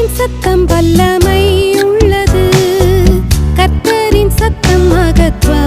கர்த்தரின் சத்தம் வல்லமை உள்ளது. கர்த்தரின் சத்தம் மகத்துவம்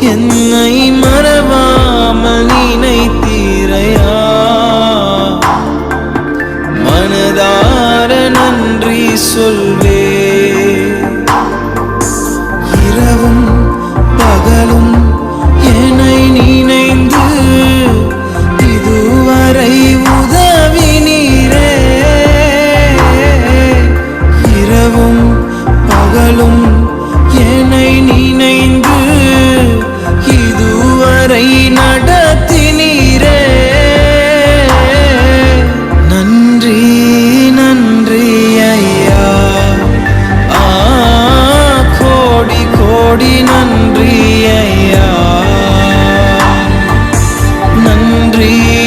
என்னை மறவாமல் நினைத்தீரையா? மனதார நன்றி சொல் free.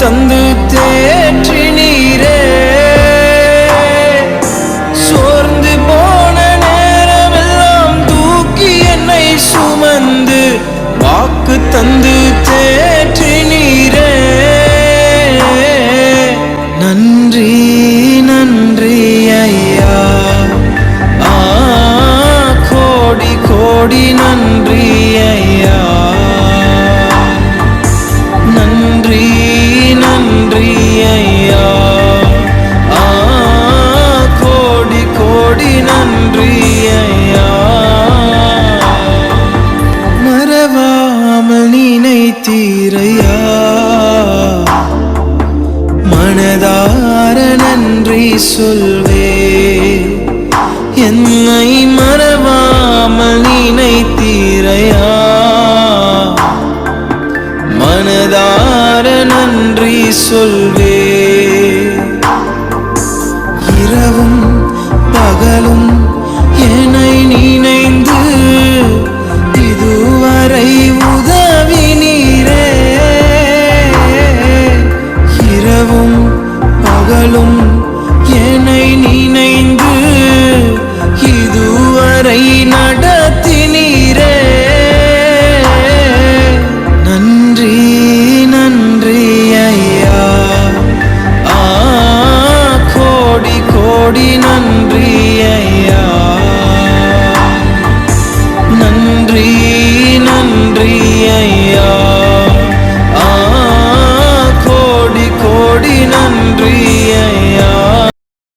தந்து தேற்றினீரே சொல்வே என்னை மறவாமல் நினைத்தீரையா? மனதார நன்றி சொல்வே இரவும் பகலும் என்னை நினைந்து இதுவரை உதவி நீரே இரவும் பகலும்